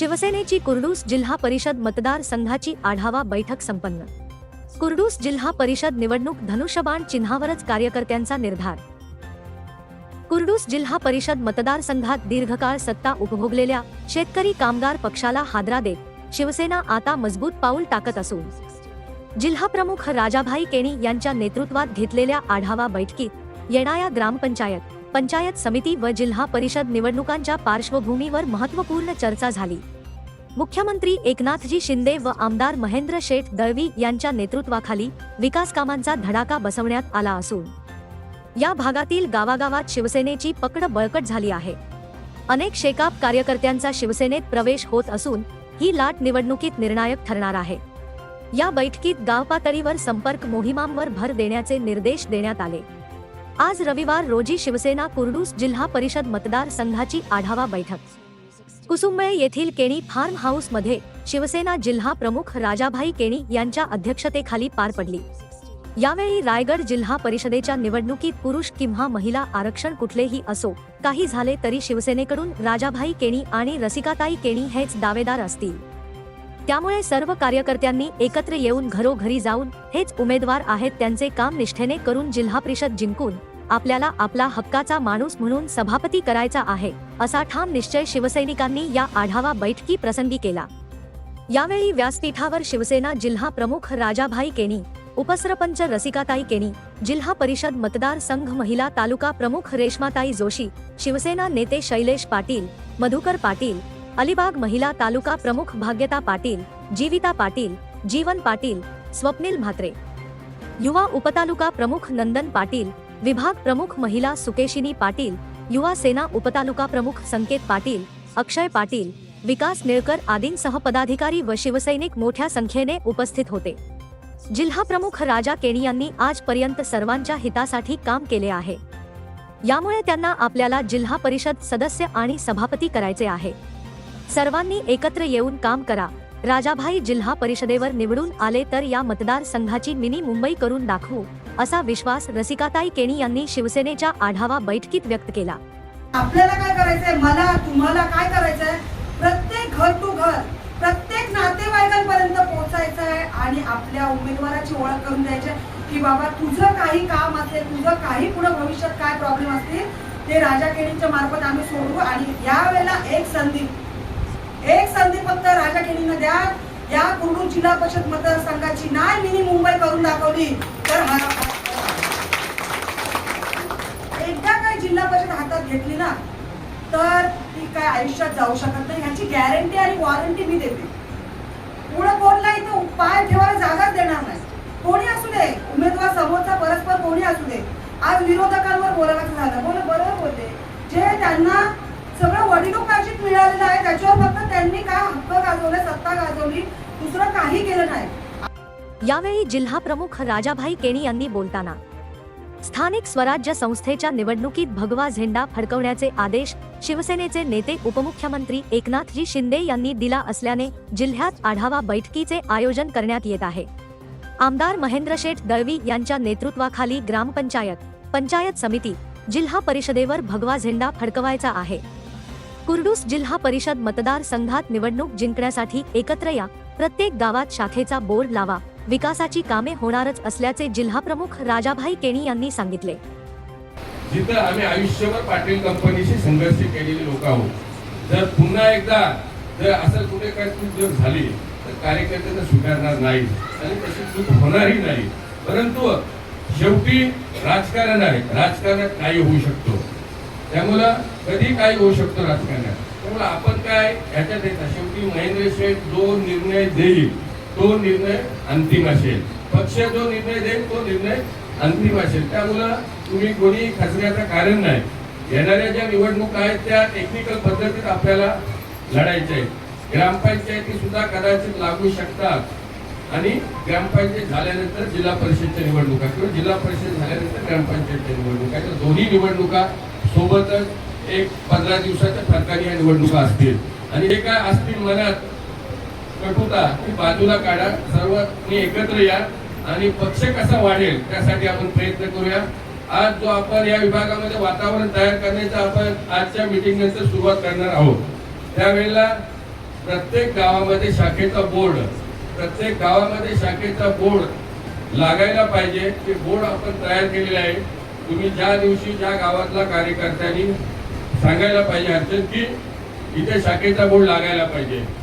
शिवसेनेची कुर्डूस जिल्हा परिषद मतदार संघाची आढावा बैठक संपन्न. कुर्डूस जिल्हा परिषद निवडणूक धनुष्यबाण चिन्हावरच कार्यकर्त्यांचा निर्धार. कुर्डूस जिल्हा परिषद मतदारसंघात दीर्घकाळ सत्ता उपभोगलेल्या शेतकरी कामगार पक्षाला हादरा देत शिवसेना आता मजबूत पाऊल टाकत असून. जिल्हाप्रमुख राजाभाई केणी यांच्या नेतृत्वात घेतलेल्या आढावा बैठकीत येणाऱ्या ग्रामपंचायत पंचायत समिती व जिल्हा परिषद निवडणुकांच्या पार्श्वभूमीवर महत्त्वपूर्ण चर्चा झाली. मुख्यमंत्री एकनाथजी शिंदे व आमदार महेंद्र शेठ दळवी यांच्या नेतृत्वाखाली विकास कामांचा धडाका बसवण्यात आला असून या भागातील गावागावात शिवसेनेची पकड बळकट झाली आहे. अनेक शेकाप कार्यकर्त्यांचा शिवसेनेत प्रवेश होत असून ही लाट निवडणुकीत निर्णायक ठरणार आहे. या बैठकीत गावपातळीवर संपर्क मोहिमांवर भर देण्याचे निर्देश देण्यात आले. आज रविवार रोजी शिवसेना कुर्डूस जिल्हा परिषद मतदार संघाची आढावा बैठक. कुसुंबळे येथील केणी फार्म हाऊसमध्ये शिवसेना जिल्हा प्रमुख राजाभाई केणी यांच्या अध्यक्षतेखाली पार पडली. यावेळी रायगड जिल्हा परिषदेच्या निवडणुकीत पुरुष किंवा महिला आरक्षण कुठलेही असो काही झाले तरी शिवसेनेकडून राजाभाई केणी आणि रसिकाताई केणी हेच दावेदार असतील. त्यामुळे सर्व कार्यकर्त्यांनी एकत्र येऊन घरोघरी जाऊन हेच उमेदवार आहेत त्यांचे काम निष्ठेने करून जिल्हा परिषद जिंकून आपल्याला आपला हक्काचा माणूस म्हणून सभापती करायचा आहे असा ठाम निश्चय शिवसैनिकांनी या आढावा बैठकी प्रसंगी केला. यावेळी व्यासपीठावर शिवसेना जिल्हा प्रमुख राजाभाई केणी उपसरपंच रसिकाताई केणी जिल्हा परिषद मतदार संघ महिला तालुका प्रमुख रेश्माताई जोशी शिवसेना नेते शैलेश पाटील मधुकर पाटील अलिबाग महिला तालुका प्रमुख भाग्यता पाटील जीविता पाटील जीवन पाटील स्वप्नील म्हात्रे. युवा उपतालुका प्रमुख नंदन पाटील विभाग प्रमुख महिला सुकेशिनी पाटील युवा सेना उपतालुका प्रमुख संकेत पाटील अक्षय पाटील विकास निळकर आदींसह पदाधिकारी व शिवसैनिक मोठ्या संख्येने उपस्थित होते. जिल्हा प्रमुख राजा केणी यांनी आजपर्यंत सर्वांच्या हितासाठी काम केले आहे. यामुळे त्यांना आपल्याला जिल्हा परिषद सदस्य आणि सभापती करायचे आहे. सर्वांनी एकत्र येऊन काम करा. राजाभाई जिल्हा परिषदेवर निवडून आले तर या मतदारसंघाची मिनी मुंबई करून दाखवू. असा विश्वास रसिकाताई केणी यांनी शिवसेनेच्या आढावा बैठकीत व्यक्त केला. आपल्याला काय करायचंय? मला तुम्हाला काय करायचंय? प्रत्येक घर टू घर प्रत्येक नातेवाईकांपर्यंत पोहोचायचं आहे आणि आपल्या उमेदवाराची ओळख करून द्यायची की बाबा तुझं काही काम असेल तुझं काही पुढे भविष्यात काय प्रॉब्लेम असतील ते राजा केणींच्या मार्फत आम्ही सोडवू आणि यावेळेला एक संधी एक संधी फक्त राजा केणींना द्या. या कुर्डू जिल्हा परिषद मतदारसंघाची नाही मिनी मुंबई करून दाखवली. तर हा एकदा काय जिल्हा परिषद हातात घेतली ना तर ती काय आयुष्यात जाऊ शकत नाही. ह्याची गॅरंटी आणि वॉरंटी मी देते. पुढे कोणला इथं पाय ठेवायला जागाच देणार नाही. कोणी असू दे उमेदवार समोरचा परस्पर कोणी असू दे. आज विरोधकांवर बोलायचं झालं. बोल बरोबर बोलते जे त्यांना सगळं वडिलोपार्जित मिळालेलं आहे त्याच्यावर फक्त त्यांनी काय हक्क गाजवले सत्ता गाजवली दुसरं काही केलं नाही. यावेळी जिल्हा प्रमुख राजाभाई केणी यांनी बोलताना स्थानिक स्वराज्य संस्थेच्या निवडणुकीत भगवा झेंडा फडकवण्याचे आदेश शिवसेनेचे नेते उपमुख्यमंत्री एकनाथजी शिंदे यांनी दिला असल्याने जिल्ह्यात आढावा बैठकीचे आयोजन करण्यात येत आहे. आमदार महेंद्र शेठ दळवी यांच्या नेतृत्वाखाली ग्रामपंचायत पंचायत समिती जिल्हा परिषदेवर भगवा झेंडा फडकवायचा आहे. कुर्डूस जिल्हा परिषद मतदारसंघात निवडणूक जिंकण्यासाठी एकत्र या प्रत्येक गावात शाखेचा बोर्ड लावा. विकासाची कामे होणारच असल्याचे जिल्हाप्रमुख राजाभाई केणी यांनी सांगितले. जिथं आम्ही आयुष्यभर पाटील कंपनीशी संघर्ष केलेले लोक आहोत. जर पुन्हा एकदा जर असं कुठे काय चूक जर झाली तर कार्यकर्त्यांना स्वीकारणार नाही आणि तशी चूक होणारही नाही. परंतु शेवटी राजकारण आहे. राजकारणात काही होऊ शकतो. त्यामुळं कधी काय होऊ शकतो राजकारणात. त्यामुळे आपण काय ह्याच्यात येतात शेवटी महेंद्र शेठ जो निर्णय देईल. तो निर्णय अंतिम असेल. पक्ष जो निर्णय देईल तो निर्णय अंतिम असेल. त्यामुळं तुम्ही कोणी खचण्याचं कारण नाही. येणाऱ्या ज्या निवडणुका आहेत त्या टेक्निकल पद्धतीत आपल्याला लढायच्या आहेत. ग्रामपंचायती सुद्धा कदाचित लागू शकतात. आणि ग्रामपंचायत झाल्यानंतर जिल्हा परिषदच्या निवडणुका किंवा जिल्हा परिषद झाल्यानंतर ग्रामपंचायतच्या निवडणुका तर दोन्ही निवडणुका सोबतच एक पंधरा दिवसाच्या फरकाने या निवडणुका असतील. आणि जे काय असतील मनात कटुता ही बाजूला काढा. सर्वांनी एकत्र या. आणि पक्ष कसा वाढेल त्यासाठी आपण प्रयत्न करूया. आज जो आपण या विभागामध्ये वातावरण तयार करण्याचा आपण आजच्या मीटिंग नंतर सुरुवात करणार आहोत. त्यावेळेला प्रत्येक गावामध्ये शाखेचा बोर्ड प्रत्येक गावामध्ये शाखेचा बोर्ड लागायला पाहिजे. ते बोर्ड आपण तयार केलेले आहे. तुम्ही ज्या दिवशी ज्या गावातला कार्यकर्त्यांनी सांगायला पाहिजे अर्चन की इथे शाखेचा बोर्ड लागायला पाहिजे.